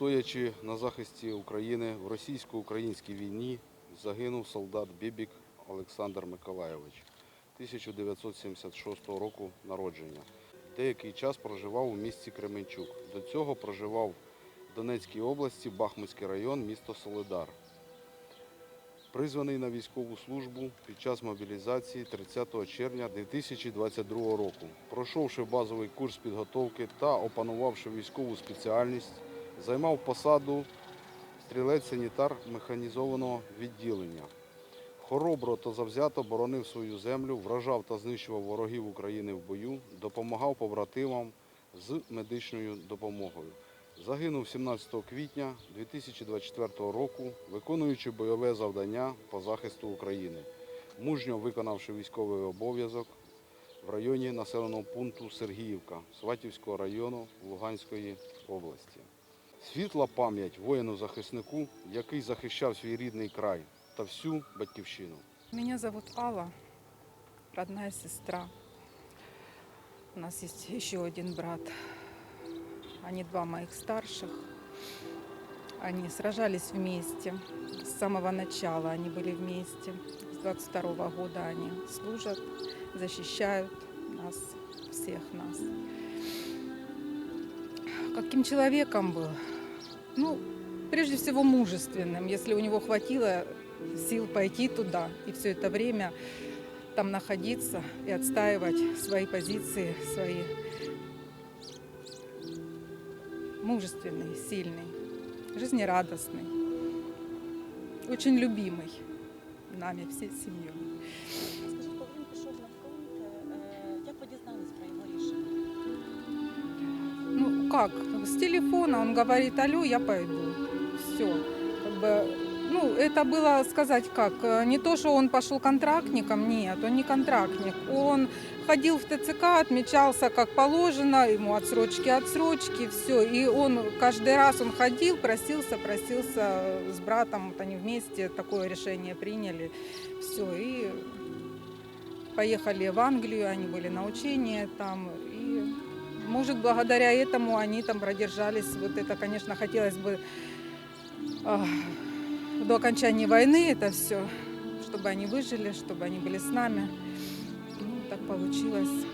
Стоячи на захисті України в російсько-українській війні, загинув солдат Бібік Олександр Миколайович 1976 року народження. Деякий час проживав у місті Кременчук. До цього проживав в Донецькій області, Бахмутський район, місто Солидар. Призваний на військову службу під час мобілізації 30 червня 2022 року. Пройшовши базовий курс підготовки та опанувавши військову спеціальність, займав посаду стрілець-санітар механізованого відділення. Хоробро та завзято боронив свою землю, вражав та знищував ворогів України в бою, допомагав побратимам з медичною допомогою. Загинув 17 квітня 2024 року, виконуючи бойове завдання по захисту України, мужньо виконавши військовий обов'язок в районі населеного пункту Сергіївка Сватівського району Луганської області. Світла пам'ять воїну-захиснику, який захищав свій рідний край та всю батьківщину. Меня зовут Алла, родная сестра. У нас есть еще один брат. Они два моих старших. Они сражались вместе. С самого начала они были вместе. С 22 года они служат, защищают нас, всех нас. Каким человеком был? ну, прежде всего мужественным, если у него хватило сил пойти туда и все это время там находиться и отстаивать свои позиции, свои мужественный, сильный, жизнерадостный, очень любимый нами, всей семьей. Как, с телефона он говорит, алло, я пойду. Все. Как бы, ну, это было сказать как, э, не то, что он пошел контрактником, нет, он не контрактник. Он ходил в ТЦК, отмечался как положено, ему отсрочки, отсрочки, все. И он каждый раз он ходил, просился, просился с братом, вот они вместе такое решение приняли. Все, и поехали в Англию, они были на учении там, и может, благодаря этому они там продержались. Вот это, конечно, хотелось бы а, до окончания войны это все, чтобы они выжили, чтобы они были с нами. Ну, так получилось,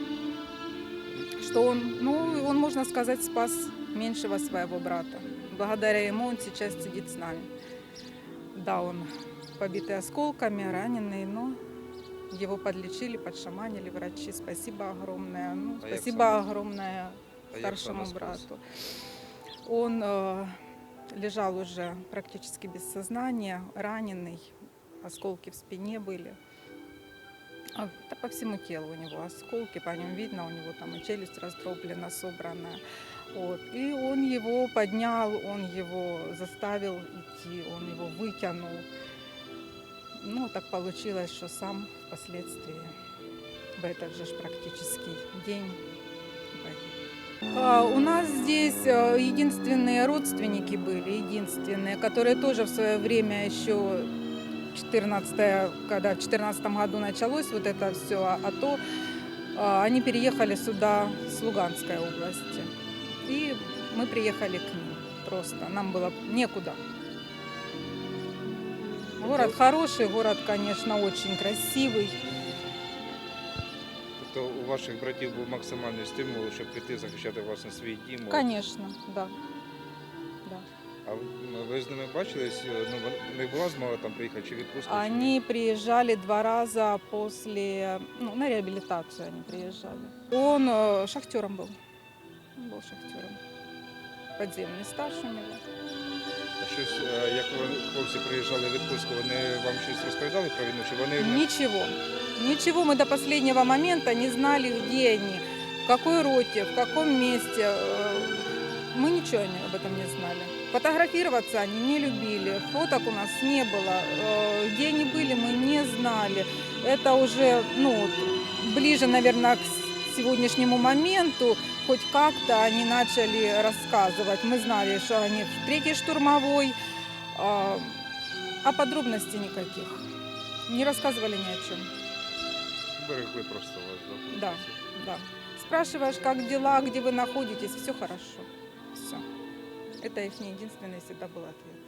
что он, ну, он, можно сказать, спас меньшего своего брата. Благодаря ему он сейчас сидит с нами. Да, он побитый осколками, раненый, но его подлечили, подшаманили врачи. Спасибо огромное. Ну, А спасибо огромное А старшему брату. Он э, лежал уже практически без сознания, раненый, осколки в спине были. А, да по всему телу у него осколки, по нем видно, у него там и челюсть раздроблена, собранная. Вот. И он его поднял, он его заставил идти, он его вытянул. Ну, так получилось, что сам впоследствии в этот же практически день. А, У нас здесь э, единственные родственники были, единственные, которые тоже в свое время еще 14 когда в 14 году началось вот это все, а то а, они переехали сюда с Луганской области. И мы приехали к ним просто. Нам было некуда. Город хороший, город, конечно, очень красивый. Тобто у ваших братів був максимальний стимул, щоб піти захищати власне свій дім. от. Конечно, да. да. А ви, ну, ви з ними бачились? Е, Ну, вон- не була змога там приїхати чи відпустка? чи ні? Они приезжали два раза после, ну, на реабилитацию они приезжали. Он э, шахтером был. Он был шахтером. Подземный стаж у него. А щось, е, як ви- хлопці приїжджали в відпустку, вони вам щось розповідали про війну? Чи вони не- Ничего. Ничего мы до последнего момента не знали, где они, в какой роте, в каком месте. Э, Мы ничего не- об этом не знали. Фотографироваться они не любили, фоток у нас не было. Э, Где они были, мы не знали. Это уже ну, вот, ближе, наверное, к с- сегодняшнему моменту хоть как-то они начали рассказывать. Мы знали, что они в третьей штурмовой, а, а подробностей никаких. Не рассказывали ни о чем. берегли просто вас? Да, Да. Да. Спрашиваешь, как дела, где вы находитесь, все хорошо. Все. Это их единственный всегда был ответ.